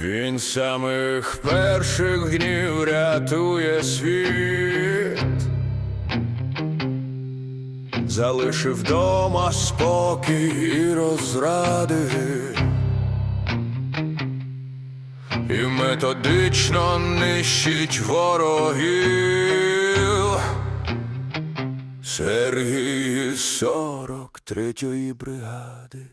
Він самих перших днів рятує світ, залишив дома спокій і розради, і методично нищить ворогів. Сергій з 43-ї бригади.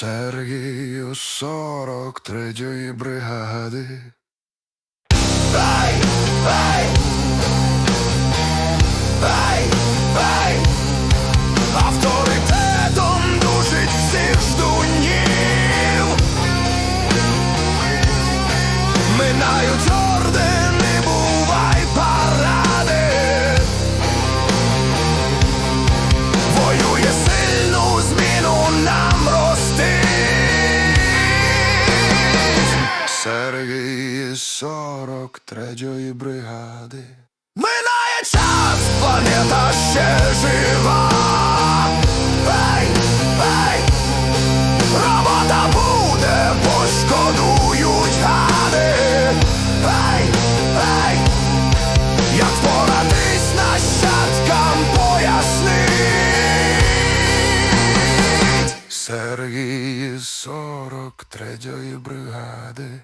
Сергію 43-ї бригади. Ай, ай, ай, ай, Сергій з 43-ї бригади. Минає час, планета ще жива. Ей, ей, робота буде, пошкодують гади. Ей, ей, як впоратись нащадкам пояснить. Сергій з 43-ї бригади.